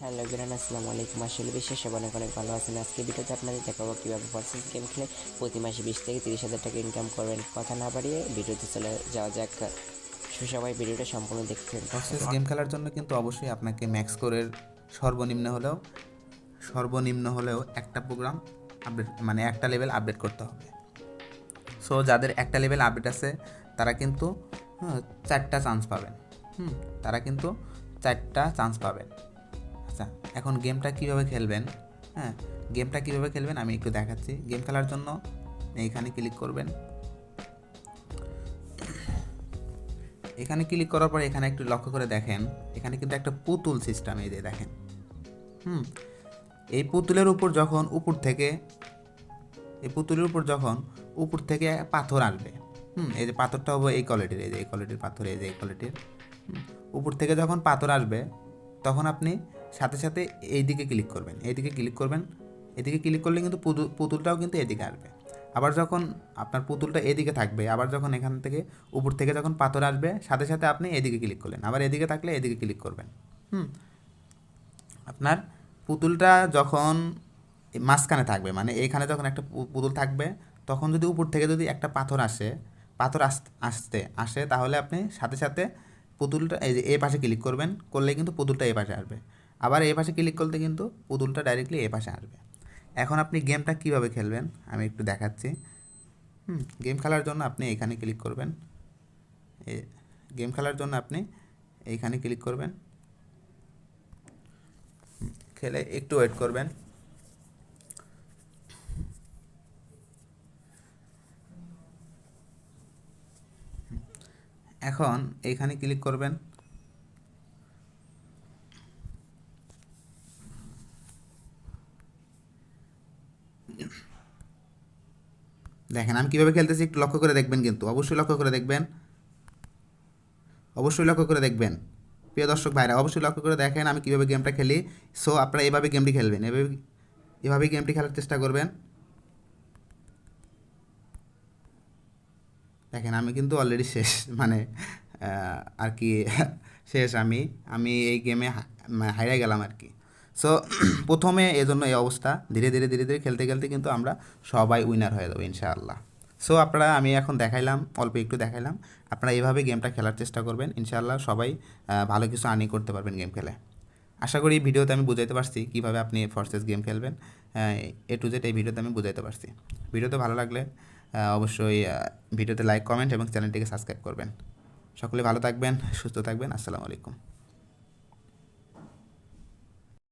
Hello গ্রান আসসালামু আলাইকুম। আসলে বিশ্বাস সব অনেক অনেক ভালো আছেন। আজকে ভিডিওতে আপনাদের দেখাবো কীভাবে ভার্সেস গেম খেলে প্রতি মাসে বিশ থেকে তিরিশ হাজার টাকা ইনকাম করবেন। কথা না বাড়িয়ে ভিডিওতে চলে যাওয়া যাক। সবাই ভিডিওটা সম্পূর্ণ দেখবেন ভার্সেস গেম খেলার জন্য কিন্তু অবশ্যই আপনাকে ম্যাক্স কোরের সর্বনিম্ন হলেও সর্বনিম্ন হলেও একটা প্রোগ্রাম আপডেট মানে একটা লেভেল আপডেট করতে হবে। সো যাদের একটা লেভেল আপডেট আছে তারা কিন্তু হ্যাঁ, চারটা চান্স পাবেন। হুম তারা কিন্তু চারটা চান্স পাবেন। আচ্ছা এখন গেমটা কীভাবে খেলবেন? হ্যাঁ গেমটা কীভাবে খেলবেন? আমি একটু দেখাচ্ছি। গেম খেলার জন্য এইখানে ক্লিক করবেন। এখানে ক্লিক করার পর এখানে একটু লক্ষ্য করে দেখেন। এখানে কিন্তু একটা পুতুল সিস্টেম এই যে দেখেন। হুম, এই পুতুলের উপর যখন উপর থেকে, এই পুতুলের উপর যখন উপর থেকে পাথর আসবে, হুম, এই যে পাথরটা হবে এই কোয়ালিটির এই যে এই কোয়ালিটির পাথর, এই যে এই কোয়ালিটির উপর থেকে যখন পাথর আসবে, তখন আপনি সাথে সাথে এই দিকে ক্লিক করবেন, এইদিকে ক্লিক করবেন এদিকে ক্লিক করলে কিন্তু পুতুল পুতুলটাও কিন্তু এদিকে আসবে। আবার যখন আপনার পুতুলটা এদিকে থাকবে, আবার যখন এখান থেকে উপর থেকে যখন পাথর আসবে, সাথে সাথে আপনি এদিকে ক্লিক করলেন, আবার এদিকে থাকলে এদিকে ক্লিক করবেন। হুম? আপনার পুতুলটা যখন মাঝখানে থাকবে মানে এইখানে যখন একটা পুতুল থাকবে, তখন যদি উপর থেকে যদি একটা পাথর আসে, পাথর আস- আসতে, আসে, তাহলে আপনি সাথে সাথে পুতুলটা এই যে এই পাশে ক্লিক করবেন করলে কিন্তু পুতুলটা এই পাশে আসবে। আবার এই পাশে ক্লিক করলে কিন্তু পুতুলটা ডাইরেক্টলি এই পাশে আসবে। এখন আপনি গেমটা কীভাবে খেলবেন? আমি একটু দেখাচ্ছি। হুম গেম খেলার জন্য আপনি এখানে ক্লিক করবেন। এ- গেম খেলার জন্য আপনি এইখানে ক্লিক করবেন। খেলে একটু ওয়েট করবেন। এখন এইখানে ক্লিক করবেন। দেখেন, আমি কীভাবে খেলতেছি একটু লক্ষ্য করে দেখবেন কিন্তু। অবশ্যই লক্ষ্য করে দেখবেন। অবশ্যই লক্ষ্য করে দেখবেন। প্রিয় দর্শক ভাইরা, অবশ্যই লক্ষ্য করে দেখেন আমি কীভাবে গেমটা খেলি। সো, আপনারা এভাবে গেমটি খেলবেন। এভাবে, এভাবেই গেমটি খেলার চেষ্টা করবেন। দেখেন, আমি কিন্তু অলরেডি শেষ। মানে আর কি, শেষ আমি। আমি এই গেমে হাইরা গেলাম আর কি। সো প্রথমে এজন্য এই অবস্থা। ধীরে ধীরে ধীরে ধীরে খেলতে খেলতে কিন্তু আমরা সবাই উইনার হয়ে যাব, ইনশাআল্লাহ। সো আপনারা, আমি এখন দেখাইলাম, অল্প একটু দেখাইলাম। আপনারা এইভাবে গেমটা খেলার চেষ্টা করবেন। ইনশাআল্লাহ সবাই ভালো কিছু আর্নিং করতে পারবেন গেম খেলে। আশা করি ভিডিওতে আমি বুঝাইতে পারছি কীভাবে আপনি ফর্সেস গেম খেলবেন। এ টু জেড এই ভিডিওতে আমি বুঝাইতে পারছি। ভিডিওতে ভালো লাগলে অবশ্যই ভিডিওতে লাইক কমেন্ট এবং চ্যানেলটিকে সাবস্ক্রাইব করবেন। সকলে ভালো থাকবেন, সুস্থ থাকবেন। আসসালামু আলাইকুম।